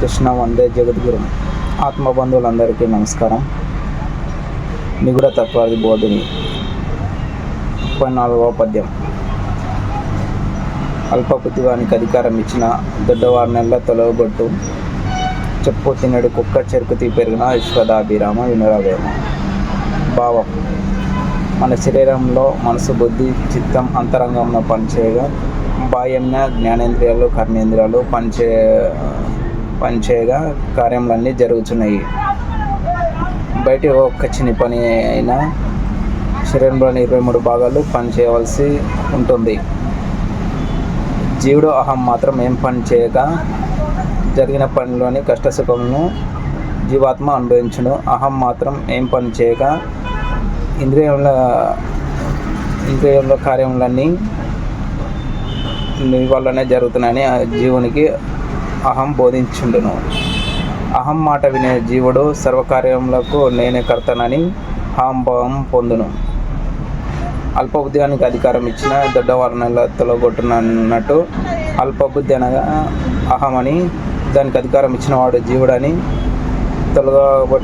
కృష్ణ వందే జగద్గురు. ఆత్మబంధువులందరికీ నమస్కారం. నిగుడ తత్వాది బోధిని ముప్పై నాలుగవ పద్యం. అల్పబుద్ధివానికి అధికారం ఇచ్చిన దొడ్డవారి నెల తొలగొట్టు చెప్పు తినడు కుక్క చెరుకు తీ పెరిగిన విశ్వదాభిరామ వినురవేమ భావం. మన శరీరంలో మనసు బుద్ధి చిత్తం అంతరంగంలో పనిచేయగా బాహ్యంగా జ్ఞానేంద్రియాలు కర్మేంద్రియాలు పనిచే పనిచేయగా కార్యములన్నీ జరుగుతున్నాయి బయట ఒక్క చిన్న పని అయినా శరీరంలోని ఇరవై మూడు భాగాలు పని చేయవలసి ఉంటుంది. జీవుడు అహం మాత్రం ఏం పని చేయక జరిగిన పనిలోని కష్టసుఖమును జీవాత్మ అనుభవించును. అహం మాత్రం ఏం పని చేయక ఇంద్రియముల ఇంద్రియంలో కార్యములన్నీ నీ వల్లనే జరుగుతున్నాయని ఆ జీవునికి అహం బోధించుండును. అహం మాట వినే జీవుడు సర్వకార్యములకు నేనే కర్తనని అహంభావం పొందును. అల్పబుద్ధిగానికి అధికారం ఇచ్చిన దొడ్డవారణలో తొలగొట్టునన్నట్టు అల్పబుద్ధి అనగా అహమని దానికి అధికారం ఇచ్చిన వాడు జీవుడని తొలగబ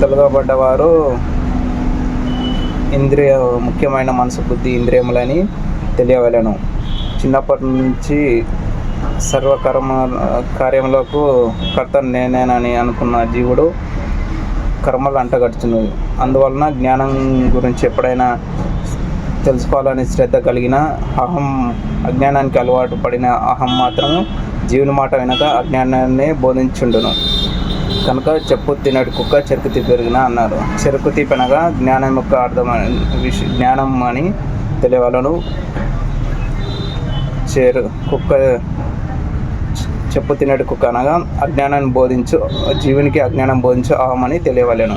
తొలగబడ్డవారు ఇంద్రియ ముఖ్యమైన మనసు బుద్ధి ఇంద్రియములని తెలియవలను. చిన్నప్పటి నుంచి సర్వకర్మ కార్యములకు కర్త నేనేనని అనుకున్న జీవుడు కర్మలు అంటగడుచును అందువలన జ్ఞానం గురించి ఎప్పుడైనా తెలుసుకోవాలని శ్రద్ధ కలిగిన అహం అజ్ఞానానికి అలవాటు పడిన అహం మాత్రం జీవుని మాట వెనక అజ్ఞానాన్ని బోధించుండును. కనుక చెప్పు తినడు కుక్క చెరుకు పెరిగిన అన్నారు. చెరుకు తీపనగా జ్ఞానం యొక్క అర్థం విష జ్ఞానం అని తెలియవలను. చేరు కుక్క చెప్పు తినడు కుక్క అనగా అజ్ఞానాన్ని బోధించు జీవునికి అజ్ఞానం బోధించు అహమని తెలియవలేను.